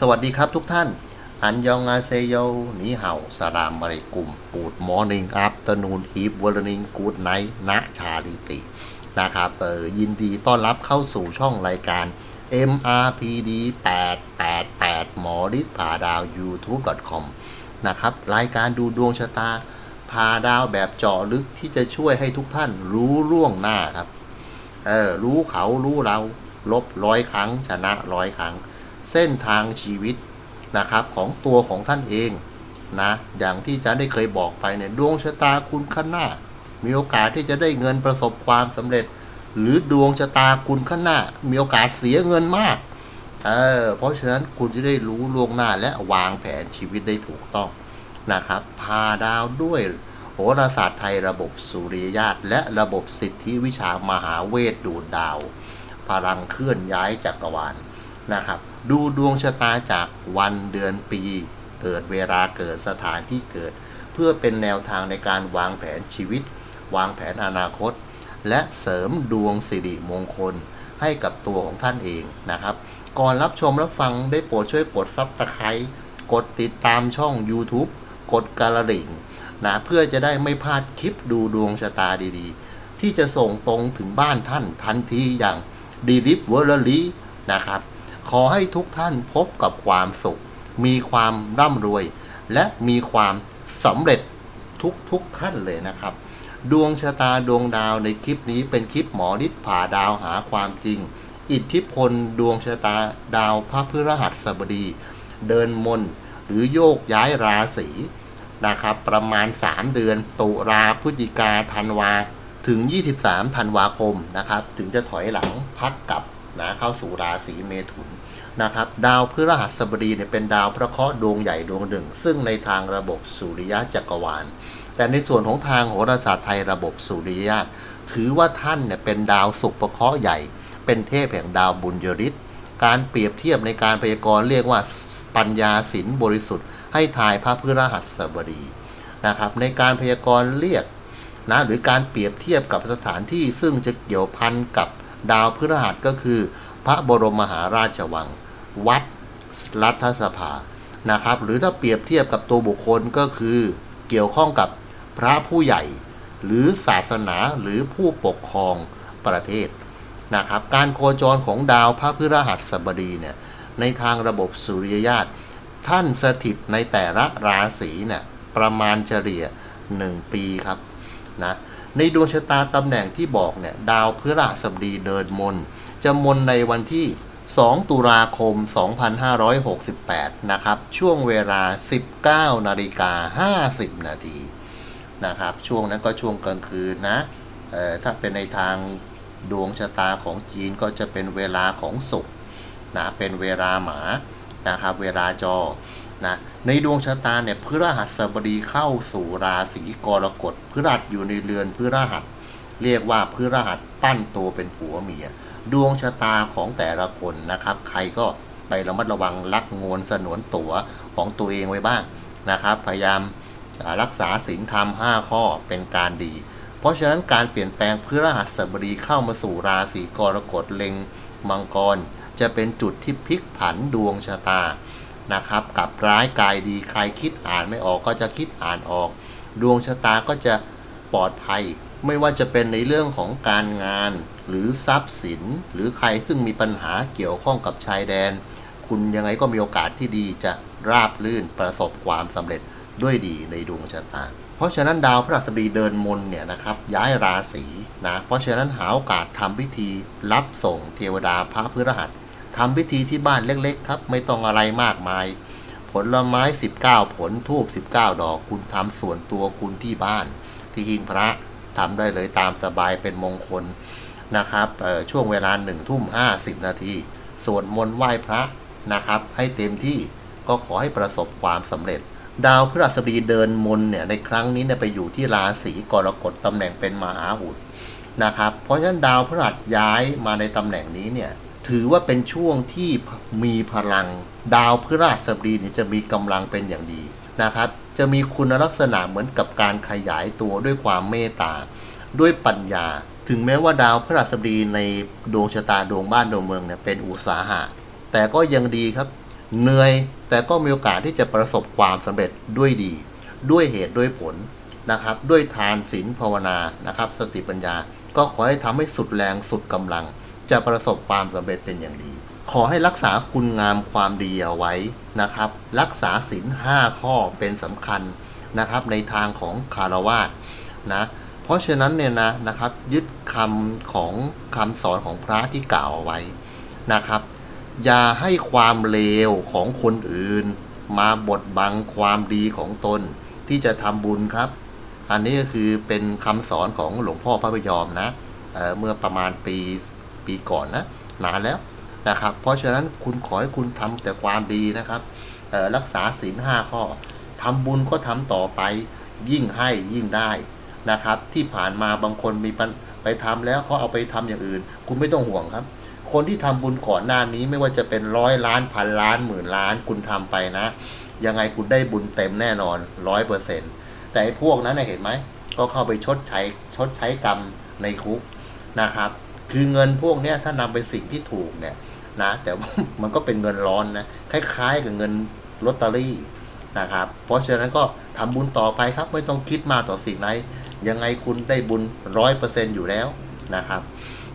สวัสดีครับทุกท่าน อันยองอาเซโยนีเห่าสลามมาริกุม ปูดมอร์นิ่งอัพตนูนฮีบวอร์นิงกูดไนท์ณชาลิติ นะครับเออยินดีต้อนรับเข้าสู่ช่องรายการ MRPD 888หมอฤทธิ์ผาดาว YouTube.com นะครับ รายการดูดวงชะตาพาดาวแบบเจาะลึกที่จะช่วยให้ทุกท่านรู้ล่วงหน้าครับ เออ รู้เขารู้เรา ลบร้อยครั้ง ชนะร้อยครั้ง เส้นทางชีวิตนะครับของตัวของท่านเองนะอย่างที่อาจารย์ได้เคยบอกไปเนี่ยดวงชะตาคุณข้างหน้า มีโอกาสที่จะได้เงินประสบความสำเร็จ หรือดวงชะตาคุณข้างหน้า มีโอกาสเสียเงินมากเออเพราะฉะนั้นคุณจะได้รู้ล่วงหน้าและวางแผนชีวิตได้ถูกต้องนะครับพาดาวด้วยโหราศาสตร์ไทยระบบสุริยญาตและระบบสิทธิวิชามหาเวทดูดดาว พลังเคลื่อนย้ายจักรวาลนะครับ ดูดวงชะตาจากวันเดือนปี เกิดเวลาเกิดสถานที่เกิด เพื่อเป็นแนวทางในการวางแผนชีวิต วางแผนอนาคต และเสริมดวงสิริมงคลให้กับตัวของท่านเองนะครับ ก่อนรับชมรับฟังได้โปรดช่วยกดซับสไครต์กดติดตามช่อง YouTube กดกระดิ่งนะเพื่อจะได้ไม่พลาดคลิปดูดวงชะตาดีๆ ที่จะส่งตรงถึงบ้านท่านทันทีอย่างดีลิฟเวอร์ลีนะครับ ขอให้ทุกท่านพบกับความสุข มีความร่ำรวย และมีความสำเร็จทุกทุกๆท่านเลยนะครับ ดวงชะตาดวงดาวในคลิปนี้เป็นคลิปหมอฤทธิ์ผ่าดาวหาความจริง อิทธิพลดวงชะตาดาวพระพฤหัสบดี เดินมนหรือโยกย้ายราศีนะครับ ประมาณ 3 เดือน ตุลาพฤศจิกาธันวา ถึง 23 ธันวาคมนะครับ ถึงจะถอยหลังพักกลับ นะเข้าสู่ราศีเมถุนนะครับดาวพฤหัสบดีเนี่ยเป็นดาวพระเคราะห์ดวงใหญ่ดวงหนึ่ง ซึ่งในทางระบบสุริยะจักรวาล แต่ในส่วนของทางโหราศาสตร์ไทยระบบสุริยะถือว่าท่านเนี่ยเป็นดาวศุกร์ประเคราะห์ใหญ่ เป็นเทพแห่งดาวบุญยริศการเปรียบเทียบในการพยากรณ์เรียกว่าปัญญาศิลบริสุทธิ์ให้ทายพระพฤหัสบดีนะครับในการพยากรณ์เรียกนะหรือการเปรียบเทียบกับสถานที่ซึ่งจะเกี่ยวพันกับ ดาวพฤหัสก็คือ พระบรมมหาราชวัง วัดรัฐสภานะครับ หรือถ้าเปรียบเทียบกับตัวบุคคลก็คือเกี่ยวข้องกับพระผู้ใหญ่ หรือศาสนาหรือผู้ปกครองประเทศนะครับ การโคจรของดาวพระพฤหัสบดีเนี่ยในทางระบบสุริยญาตท่านสถิตในแต่ละราศีเนี่ยประมาณเฉลี่ย 1 ปีครับนะ ในดวงชะตาตำแหน่งที่บอกเนี่ยดาวพฤหัสบดีเดินมน จะมนในวันที่ 2 ตุลาคม 2568 นะครับ ช่วงเวลา 19 นาฬิกา 50 นาทีนะครับ ช่วงนั้นก็ช่วงกลางคืนนะถ้าเป็นในทางดวงชะตาของจีนก็จะเป็นเวลาของศุกร์นะเป็นเวลาหมานะครับ เวลาจอ นะในดวงชะตาเนี่ยพฤหัสบดีเข้าสู่ราศีกรกฎพฤหัสอยู่ในเรือนพฤหัส เรียกว่าพฤหัสปั้นตัวเป็นผัวเมีย ดวงชะตาของแต่ละคนนะครับ ใครก็ไประมัดระวังรักงวนสนวนตัวของตัวเองไว้บ้างนะครับ พยายามรักษาศีลธรรม 5 ข้อเป็นการดี เพราะฉะนั้นการเปลี่ยนแปลงพฤหัสบดีเข้ามาสู่ราศีกรกฎเล็งมังกร จะเป็นจุดที่พลิกผันดวงชะตา นะครับกับร้ายกายดีใครคิดอ่านไม่ออกก็จะคิดอ่านออก ดวงชะตาก็จะปลอดภัย ไม่ว่าจะเป็นในเรื่องของการงาน หรือทรัพย์สิน หรือใครซึ่งมีปัญหาเกี่ยวข้องกับชายแดน คุณยังไงก็มีโอกาสที่ดีจะราบลื่นประสบความสำเร็จด้วยดีในดวงชะตา เพราะฉะนั้นดาวพฤหัสบดีเดินมนเนี่ยนะครับย้ายราศีนะ เพราะฉะนั้นหาโอกาสทำพิธีรับส่งเทวดาพระพฤหัส ทำพิธีที่บ้านเล็กๆ ครับ ไม่ต้องอะไรมากมาย ผลไม้ 19 ผลทูบ19 ดอก คุณทำส่วนตัวคุณที่บ้าน ที่หิ้งพระทำได้เลยตามสบายเป็นมงคลนะครับช่วงเวลา1ทุ่ม50นาทีสวดมนต์ไหว้พระนะครับ ให้เต็มที่ก็ขอให้ประสบความสำเร็จ ดาวพฤหัสบดีเดินมนเนี่ยในครั้งนี้เนี่ยไปอยู่ที่ราศีกรกฎตำแหน่งเป็นมหาอุดนะครับ เพราะฉะนั้นดาวพฤหัสย้ายมาในตำแหน่งนี้เนี่ย ถือว่าเป็นช่วงที่มีพลังดาวพฤหัสบดีเนี่ยจะมีกำลังเป็นอย่างดีนะครับ จะมีคุณลักษณะเหมือนกับการขยายตัวด้วยความเมตตา ด้วยปัญญา ถึงแม้ว่าดาวพฤหัสบดีในดวงชะตาดวงบ้านดวงเมืองเนี่ยเป็นอุตสาหะ แต่ก็ยังดีครับ เหนื่อยแต่ก็มีโอกาสที่จะประสบความสำเร็จด้วยดี ด้วยเหตุด้วยผลนะครับ ด้วยทานศีลภาวนานะครับ สติปัญญา ก็ขอให้ทำให้สุดแรงสุดกำลัง จะประสบความสำเร็จเป็นอย่างดี ขอให้รักษาคุณงามความดีเอาไว้นะครับ รักษาศีลห้าข้อเป็นสำคัญนะครับ ในทางของคารวาสนะเพราะฉะนั้นเนี่ยนะนะครับ ยึดคำของคำสอนของพระที่กล่าวเอาไว้นะครับ อย่าให้ความเลวของคนอื่น มาบดบังความดีของตนที่จะทำบุญครับ อันนี้ก็คือเป็นคำสอนของหลวงพ่อพระพยอมนะเเมื่อประมาณปี ปีก่อนนะนานแล้วนะครับ เพราะฉะนั้นคุณขอให้คุณทำแต่ความดีนะครับรักษาศีลห้าข้อทำบุญก็ทำต่อไป ยิ่งให้ยิ่งได้นะครับ ที่ผ่านมาบางคนมีปัญไปทำแล้วเขาเอาไปทำอย่างอื่น คุณไม่ต้องห่วงครับ คนที่ทำบุญก่อนหน้านี้ไม่ว่าจะเป็นร้อยล้านพันล้านหมื่นล้านคุณทำไปนะ ยังไงคุณได้บุญเต็มแน่นอนร้อยเปอร์เซ็นต์แต่พวกนั้นเห็นไหมก็เข้าไปชดใช้ชดใช้กรรมในคุกนะครับ คือเงินพวกเนี้ยถ้านำไปสิ่งที่ถูกเนี่ยนะแต่ว่ามันก็เป็นเงินร้อนนะคล้ายๆกับเงินลอตเตอรี่นะครับ เพราะฉะนั้นก็ทำบุญต่อไปครับ ไม่ต้องคิดมาต่อสิ่งไหนยังไงคุณได้บุญร้อยเปอร์เซ็นต์อยู่แล้วนะครับ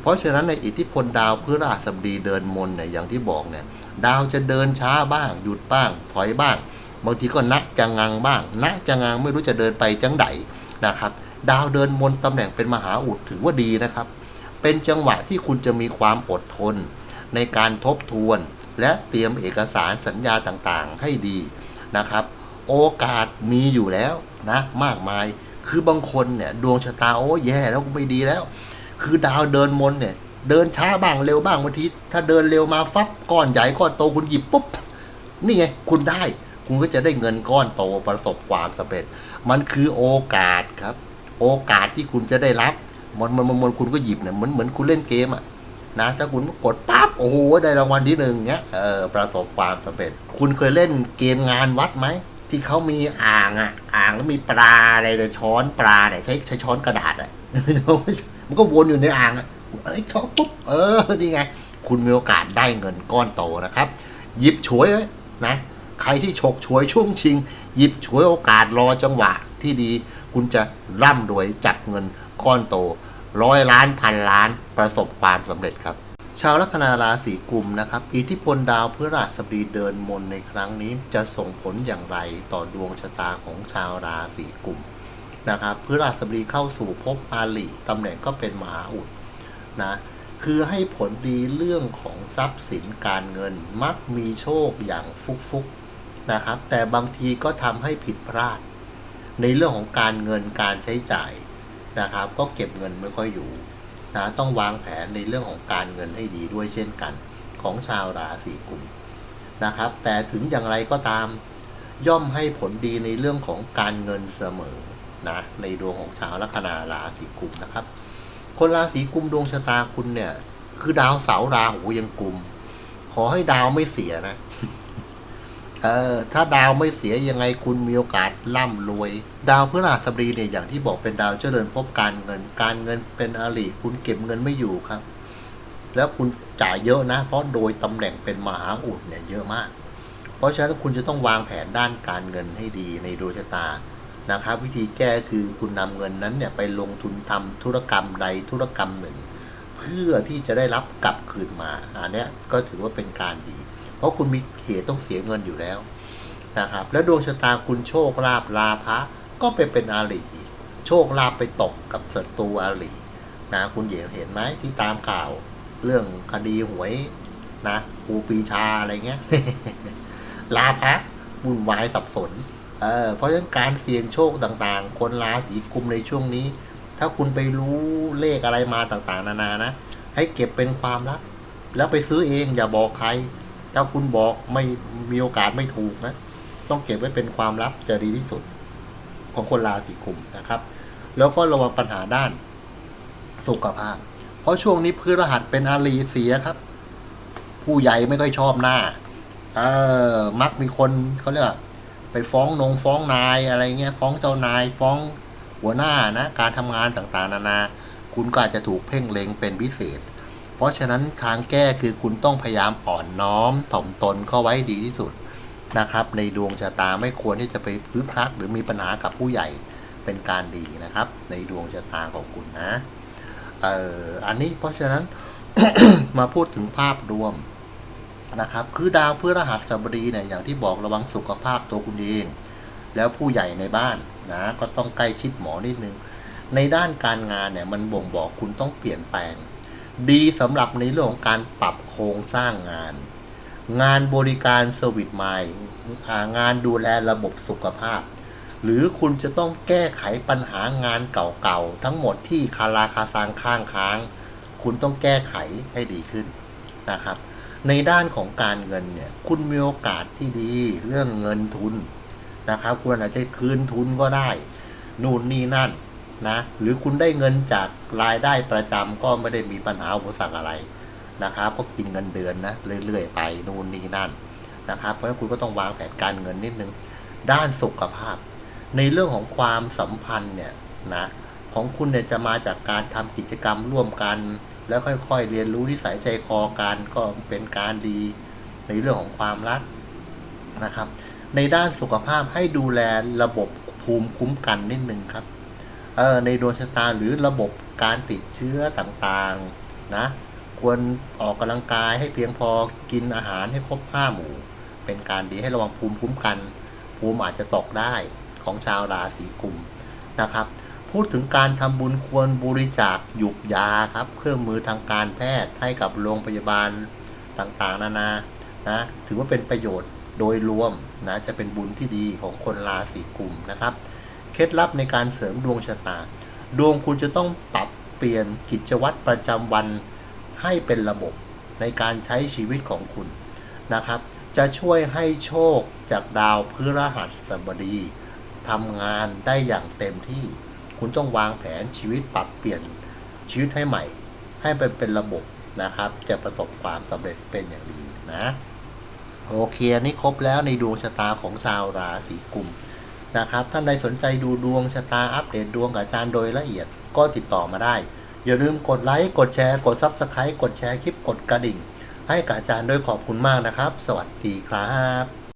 เพราะฉะนั้นในอิทธิพลดาวพฤหัสบดีเดินมนเนี่ยอย่างที่บอกเนี่ยดาวจะเดินช้าบ้างหยุดบ้าง ถอยบ้าง บางทีก็นักจะงังบ้างนักจะงังไม่รู้จะเดินไปจังไดนะครับ ดาวเดินมนตำแหน่งเป็นมหาอุดถือว่าดีนะครับ เป็นจังหวะที่คุณจะมีความอดทน ในการทบทวน และเตรียมเอกสารสัญญาต่างๆ ให้ดีนะครับ โอกาสมีอยู่แล้วนะมากมาย คือบางคนเนี่ยดวงชะตาโอ้แย่แล้วไม่ดีแล้ว คือดาวเดินมนเนี่ยเดินช้าบ้างเร็วบ้างบางทีถ้าเดินเร็วมาฟับก้อนใหญ่ก้อนโตคุณหยิบปุ๊บนี่ไงคุณได้ คุณก็จะได้เงินก้อนโตประสบความสำเร็จ มันคือโอกาสครับ โอกาสที่คุณจะได้รับ มันมันมันมันคุณก็หยิบเนี่ยเหมือนเหมือนคุณเล่นเกมอะนะถ้าคุณกดปั๊บโอ้โหได้รางวัลที่หนึ่งเงี้ยเออประสบความสำเร็จ คุณเคยเล่นเกมงานวัดไหมที่เขามีอ่างอะอ่างแล้วมีปลาอะไรเลยช้อนปลาเนี่ยใช้ใช้ช้อนกระดาษอะมันก็วนอยู่ในอ่างอะเอ้ยช้อนปุ๊บเออนี่ไง คุณมีโอกาสได้เงินก้อนโตนะครับ หยิบฉวยนะใครที่ฉกฉวยช่วงชิง หยิบฉวยโอกาสรอจังหวะที่ดี คุณจะร่ำรวยจับเงินก้อนโต ร้อยล้านพันล้านประสบความสำเร็จครับ ชาวลัคนาราศีกุมนะครับ อิทธิพลดาวพฤหัสบดีเดินมนในครั้งนี้จะส่งผลอย่างไรต่อดวงชะตาของชาวราศีกุมนะครับพฤหัสบดีเข้าสู่ภพอาลีตำแหน่งก็เป็นมหาอุดนะคือให้ผลดีเรื่องของทรัพย์สินการเงินมักมีโชคอย่างฟุกๆนะครับ แต่บางทีก็ทำให้ผิดพลาด ในเรื่องของการเงินการใช้จ่าย นะครับ ก็เก็บเงินไม่ค่อยอยู่นะต้องวางแผนในเรื่องของการเงินให้ดีด้วยเช่นกัน ของชาวราศีกุมนะครับ แต่ถึงอย่างไรก็ตามย่อมให้ผลดีในเรื่องของการเงินเสมอนะในดวงของชาวลัคนาราศีกุมนะครับ คนราศีกุมดวงชะตาคุณเนี่ย คือดาวเสาราหูยังกุม ขอให้ดาวไม่เสียนะ เออ ถ้าดาวไม่เสียยังไงคุณมีโอกาสร่ำรวย ดาวพฤหัสบดีเนี่ยอย่างที่บอกเป็นดาวเจริญภพการเงิน การเงินเป็นอริคุณเก็บเงินไม่อยู่ครับ แล้วคุณจ่ายเยอะนะ เพราะโดยตำแหน่งเป็นมหาอุดเนี่ยเยอะมาก เพราะฉะนั้นคุณจะต้องวางแผนด้านการเงินให้ดีในดวงชะตานะครับ วิธีแก้คือคุณนำเงินนั้นเนี่ยไปลงทุนทำธุรกรรมใดธุรกรรมหนึ่ง เพื่อที่จะได้รับกลับคืนมาอันนี้ก็ถือว่าเป็นการดี เพราะคุณมีเหตุต้องเสียเงินอยู่แล้วนะครับ แล้วดวงชะตาคุณโชคลาภลาภะก็ไปเป็นอาลีอีกโชคลาภไปตกกับศัตรูอาลีนะคุณเหยเห็นไหมที่ตามข่าวเรื่องคดีหวยนะครูปีชาอะไรเงี้ยลาภะวุ่นวายสับสนเออเพราะฉะนั้นการเสี่ยงโชคต่างๆ คนราศีกุมในช่วงนี้ ถ้าคุณไปรู้เลขอะไรมาต่างๆ นานานะ ให้เก็บเป็นความลับ แล้วไปซื้อเองอย่าบอกใคร ถ้าคุณบอกไม่มีโอกาสไม่ถูกนะ ต้องเก็บไว้เป็นความลับจะดีที่สุด ของคนราศีกุมนะครับ แล้วก็ระวังปัญหาด้านสุขภาพ เพราะช่วงนี้พฤหัสเป็นอาลีเสียครับ ผู้ใหญ่ไม่ค่อยชอบหน้า เออมักมีคนเขาเรียกไปฟ้องนงฟ้องนายอะไรเงี้ย ฟ้องเจ้านาย ฟ้องหัวหน้านะ การทำงานต่างๆ นานา คุณก็อาจจะถูกเพ่งเล็งเป็นพิเศษ เพราะฉะนั้นทางแก้คือคุณต้องพยายามอ่อนน้อมถ่อมตนเข้าไว้ดีที่สุดนะครับ ในดวงชะตาไม่ควรที่จะไปพึ่งคลักหรือมีปัญหากับผู้ใหญ่เป็นการดีนะครับ ในดวงชะตาของคุณนะเอ่ออันนี้เพราะฉะนั้น มาพูดถึงภาพรวมนะครับ คือดาวพฤหัสบดีเนี่ยอย่างที่บอกระวังสุขภาพตัวคุณเอง แล้วผู้ใหญ่ในบ้านนะก็ต้องใกล้ชิดหมอนิดนึง ในด้านการงานเนี่ยมันบ่งบอกคุณต้องเปลี่ยนแปลง ดีสำหรับในเรื่องของการปรับโครงสร้างงาน งานบริการเซอร์วิสใหม่งานดูแลระบบสุขภาพ หรือคุณจะต้องแก้ไขปัญหางานเก่าๆ ทั้งหมดที่คาราคาซังข้างค้าง คุณต้องแก้ไขให้ดีขึ้นนะครับ ในด้านของการเงินเนี่ย คุณมีโอกาสที่ดีเรื่องเงินทุนนะครับ คุณอาจจะคืนทุนก็ได้ นู่นนี่นั่น นะหรือคุณได้เงินจากรายได้ประจำก็ไม่ได้มีปัญหาอุปสรรคอะไรนะครับก็กินเงินเดือนนะเรื่อยๆไปนู่นนี่นั่นนะครับเพราะฉะนั้นคุณก็ต้องวางแผนการเงินนิดนึงด้านสุขภาพ ในเรื่องของความสัมพันธ์เนี่ยนะของคุณเนี่ยจะมาจากการทำกิจกรรมร่วมกัน แล้วค่อยๆเรียนรู้นิสัยใจคอกันก็เป็นการดีในเรื่องของความรักนะครับ ในด้านสุขภาพให้ดูแลระบบภูมิคุ้มกันนิดนึงครับ เออในดวงชะตาหรือระบบการติดเชื้อต่างๆนะควรออกกำลังกายให้เพียงพอกินอาหารให้ครบห้าหมู่ เป็นการดีให้ระวังภูมิคุ้มกัน ภูมิอาจจะตกได้ของชาวราศีกุมนะครับ พูดถึงการทำบุญควรบริจาคหยุกยาครับ เครื่องมือทางการแพทย์ให้กับโรงพยาบาลต่างๆ นานานะถือว่าเป็นประโยชน์โดยรวมนะจะเป็นบุญที่ดีของคนราศีกุมนะครับ เคล็ดลับในการเสริมดวงชะตา ดวงคุณจะต้องปรับเปลี่ยนกิจวัตรประจำวันให้เป็นระบบในการใช้ชีวิตของคุณนะครับ จะช่วยให้โชคจากดาวพฤหัสบดีทำงานได้อย่างเต็มที่ คุณต้องวางแผนชีวิตปรับเปลี่ยนชีวิตให้ใหม่ ให้เป็นเป็นระบบนะครับ จะประสบความสำเร็จเป็นอย่างดีนะ โอเคนนี้ครบแล้วในดวงชะตาของชาวราศีกุม นะครับ ท่านใดสนใจดูดวงชะตาอัปเดตดวงกับอาจารย์โดยละเอียดก็ติดต่อมาได้ อย่าลืมกดไลค์ กดแชร์ กด Subscribe กดแชร์คลิป กดกระดิ่ง ให้กับอาจารย์ด้วยขอบคุณมากนะครับ สวัสดีครับ